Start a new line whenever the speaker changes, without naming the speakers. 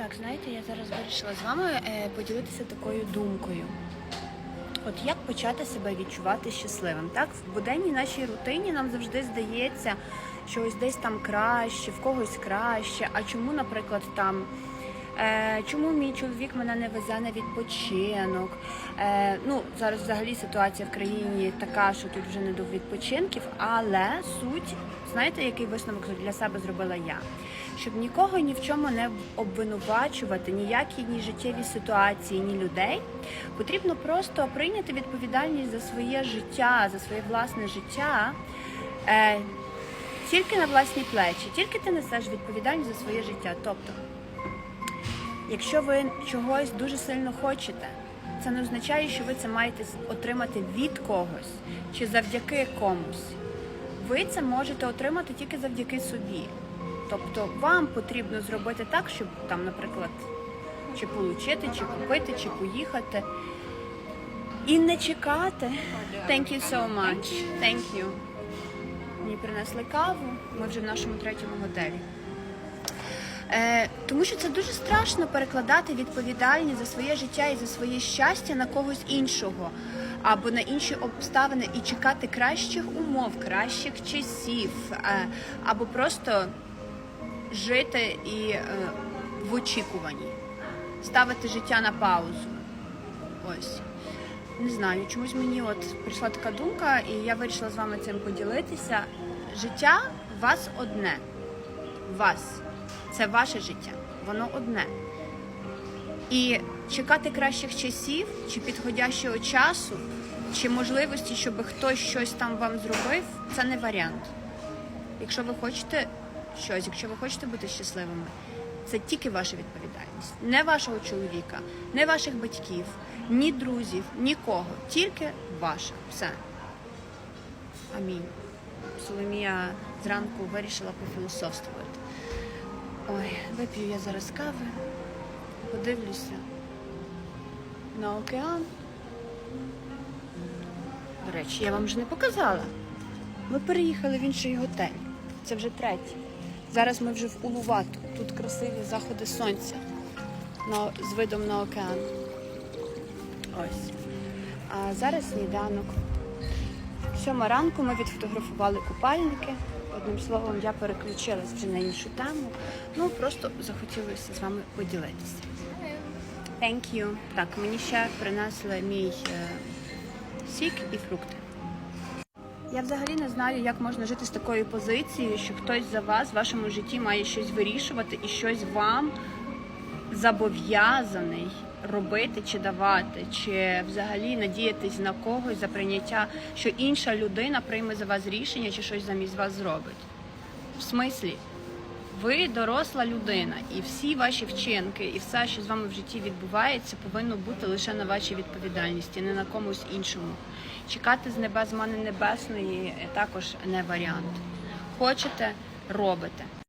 Так, знаєте, я зараз вирішила з вами е, поділитися такою думкою. От як почати себе відчувати щасливим? Так, в буденній нашій рутині нам завжди здається, що ось десь там краще, в когось краще. А чому, наприклад, там чому мій чоловік мене не везе на відпочинок? Е, ну зараз взагалі ситуація в країні така, що тут вже не до відпочинків, але суть, знаєте, який висновок для себе зробила я? Щоб нікого ні в чому не обвинувачувати, ніякі ні життєві ситуації, ні людей, потрібно просто прийняти відповідальність за своє життя, за своє власне життя. Е, тільки на власні плечі, тільки ти несеш відповідальність за своє життя. Тобто, якщо ви чогось дуже сильно хочете, це не означає, що ви це маєте отримати від когось чи завдяки комусь. Ви це можете отримати тільки завдяки собі. Тобто вам потрібно зробити так, щоб там, наприклад, чи отримати, чи купити, чи поїхати. І не чекати. Thank you so much. Thank you. Мені принесли каву, ми вже в нашому третьому готелі. Е, тому що це дуже страшно перекладати відповідальність за своє життя і за своє щастя на когось іншого або на інші обставини і чекати кращих умов, кращих часів, е, або просто жити і е, в очікуванні, ставити життя на паузу. Ось. Не знаю, чомусь мені от прийшла така думка, і я вирішила з вами цим поділитися. Життя вас одне. Вас. Це ваше життя. Воно одне. І чекати кращих часів, чи підходящого часу, чи можливості, щоб хтось щось там вам зробив, це не варіант. Якщо ви хочете щось, якщо ви хочете бути щасливими, це тільки ваша відповідальність. Не вашого чоловіка, не ваших батьків, ні друзів, нікого. Тільки ваша. Все. Амінь. Соломія зранку вирішила пофілософствувати. Ой, вип'ю я зараз кави, подивлюся на океан. До речі, я вам вже не показала. Ми переїхали в інший готель. Це вже третій. Зараз ми вже в Улувату. Тут красиві заходи сонця на, з видом на океан. Ось. А зараз сніданок. Сьома ранку ми відфотографували купальники. Одним словом, я переключилась вже на іншу тему. Ну просто захотілося з вами поділитися. Thank you. Так, мені ще принесли мій е, сік і фрукти. Я взагалі не знаю, як можна жити з такою позицією, що хтось за вас в вашому житті має щось вирішувати і щось вам зобов'язаний робити чи давати, чи взагалі надіятись на когось за прийняття, що інша людина прийме за вас рішення чи щось замість вас зробить. В смислі, ви доросла людина, і всі ваші вчинки, і все, що з вами в житті відбувається, повинно бути лише на вашій відповідальності, не на комусь іншому. Чекати з небес мани небесної також не варіант. Хочете, робите.